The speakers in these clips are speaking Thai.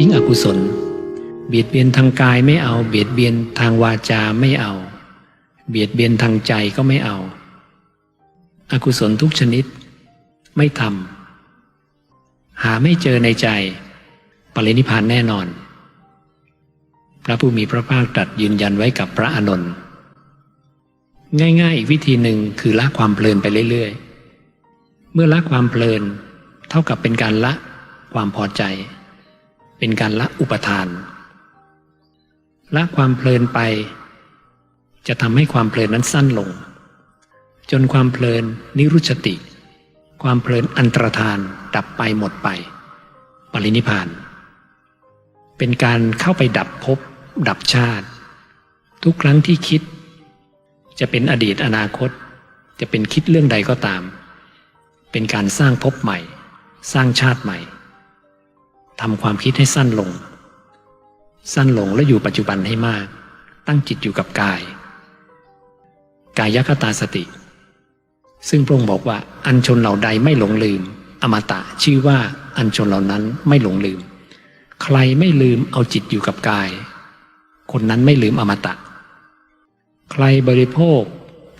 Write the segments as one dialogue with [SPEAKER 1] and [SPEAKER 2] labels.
[SPEAKER 1] ทิ้งอกุศล เบียดเบียนทางกายไม่เอา เบียดเบียนทางวาจาไม่เอา เบียดเบียนทางใจก็ไม่เอา อกุศลทุกชนิด ไม่ทำหาไม่เจอในใจ ปรินิพพานแน่นอน พระผู้มีพระภาคตรัสยืนยันไว้กับพระอานนท์ง่าย ๆ อีกวิธีหนึ่งคือละความเพลินไปเรื่อย ๆ เมื่อละความเพลิน เท่ากับเป็นการละความพอใจ เป็นการละอุปทาน ละความเพลินไป จะทำให้ความเพลินนั้นสั้นลง จนความเพลินนิรุชติ ความเพลินอันตรธานดับไปหมดไป ปรินิพาน เป็นการเข้าไปดับภพดับชาติ ทุกครั้งที่คิด จะเป็นอดีตอนาคต จะเป็นคิดเรื่องใดก็ตาม เป็นการสร้างภพใหม่ สร้างชาติใหม่ ทำความคิดให้สั้นลง สั้นลงและอยู่ปัจจุบันให้มาก ตั้งจิตอยู่กับกาย กายคตาสติ ซึ่งพระองค์บอกว่าอัญชนเหล่าใดไม่หลงลืม อมตะชื่อว่าอัญชนเหล่านั้นไม่หลงลืม ใครไม่ลืมเอาจิตอยู่กับกาย คนนั้นไม่ลืมอมตะ ใครบริโภค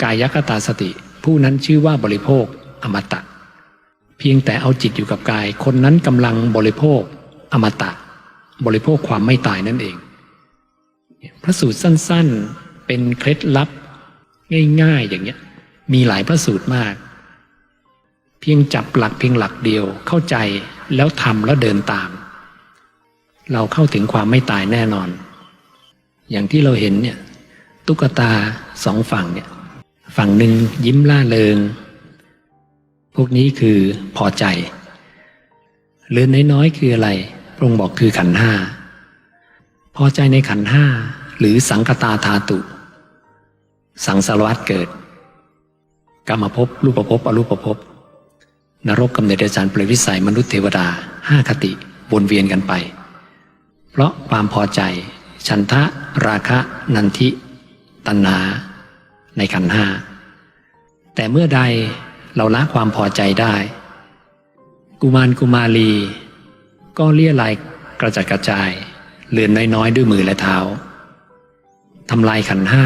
[SPEAKER 1] กายคตาสติ ผู้นั้นชื่อว่าบริโภคอมตะเพียงแต่เอาจิตอยู่กับกาย คนนั้นกำลังบริโภค อมตะ บริโภคความไม่ตายนั่นเอง พระสูตรสั้นๆเป็นเคล็ดลับง่ายๆอย่างเงี้ยมีหลายพระสูตรมาก เพียงจับหลักเพียงหลักเดียวเข้าใจแล้วทำแล้วเดินตาม เราเข้าถึงความไม่ตายแน่นอน อย่างที่เราเห็นเนี่ยตุ๊กตาสองฝั่งเนี่ยฝั่งหนึ่งยิ้มล่าเริง พวกนี้คือพอใจเหลือน้อยๆคืออะไร พระองค์บอกคือขันห้าพอใจในขันห้าหรือสังคตาธาตุ สังสารวัตเกิดกรรมภพรูปภพอรูปภพนรกกำเนิดอาจารย์เปรตวิสัยมนุษย์เทวดาห้าคติวนเวียนกันไป เพราะความพอใจ ฉันทะราคะนันทิตัณหาในขันห้าแต่เมื่อใดเราละความพอใจได้ กุมารกุมารี ก็เลี่ยลายกระจัดกระจายเลือนน้อยๆ ด้วยมือและเท้าทำลายขันห้า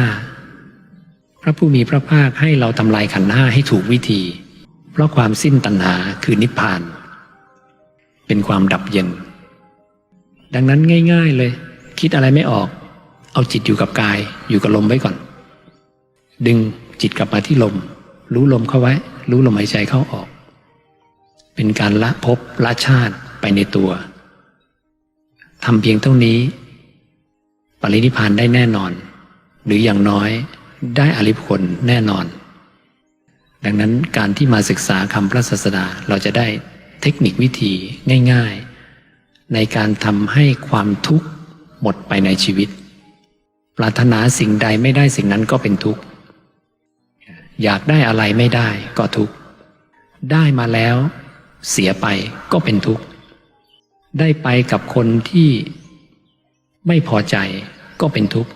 [SPEAKER 1] พระผู้มีพระภาคให้เราทำลายขันห้าให้ถูกวิธี เพราะความสิ้นตัณหาคือนิพพาน เป็นความดับเย็น ดังนั้นง่าย ๆเลย คิดอะไรไม่ออก เอาจิตอยู่กับกาย อยู่กับลมไว้ก่อน ดึงจิตกลับมาที่ลม รู้ลมเข้าไว้ รู้ลมหายใจเข้าออก เป็นการละภพละชาติ ไปในตัวทำเพียงเท่านี้ ปรินิพานได้แน่นอน หรืออย่างน้อยได้อริพผลแน่นอน ดังนั้นการที่มาศึกษาคำพระศาสดาเราจะได้เทคนิควิธีง่าย ๆ ในการทำให้ความทุกข์หมดไปในชีวิต ปรารถนาสิ่งใดไม่ได้สิ่งนั้นก็เป็นทุกข์ อยากได้อะไรไม่ได้ก็ทุกข์ ได้มาแล้ว เสียไปก็เป็นทุกข์ ได้ไปกับคนที่ไม่พอใจก็เป็นทุกข์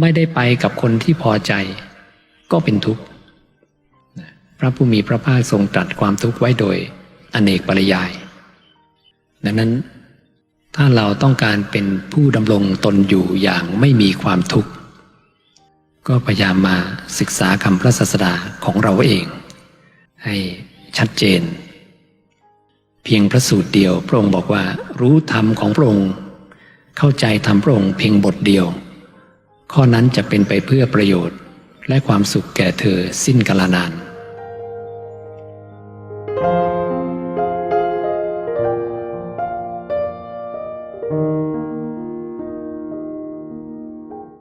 [SPEAKER 1] ไม่ได้ไปกับคนที่พอใจ ก็เป็นทุกข์พระผู้มีพระภาคทรงตรัสความทุกข์ไว้โดยอเนกปริยาย ดังนั้นถ้าเราต้องการเป็นผู้ดำรงตนอยู่อย่างไม่มีความทุกข์ ก็พยายามมาศึกษาคำพระศาสดาของเราเอง ให้ชัดเจน เพียงพระสูตรเดียว พระองค์บอกว่า รู้ธรรมของพระองค์ เข้าใจธรรมพระองค์เพียงบทเดียว ข้อนั้นจะเป็นไปเพื่อประโยชน์ และความสุขแก่เธอสิ้นกาลนาน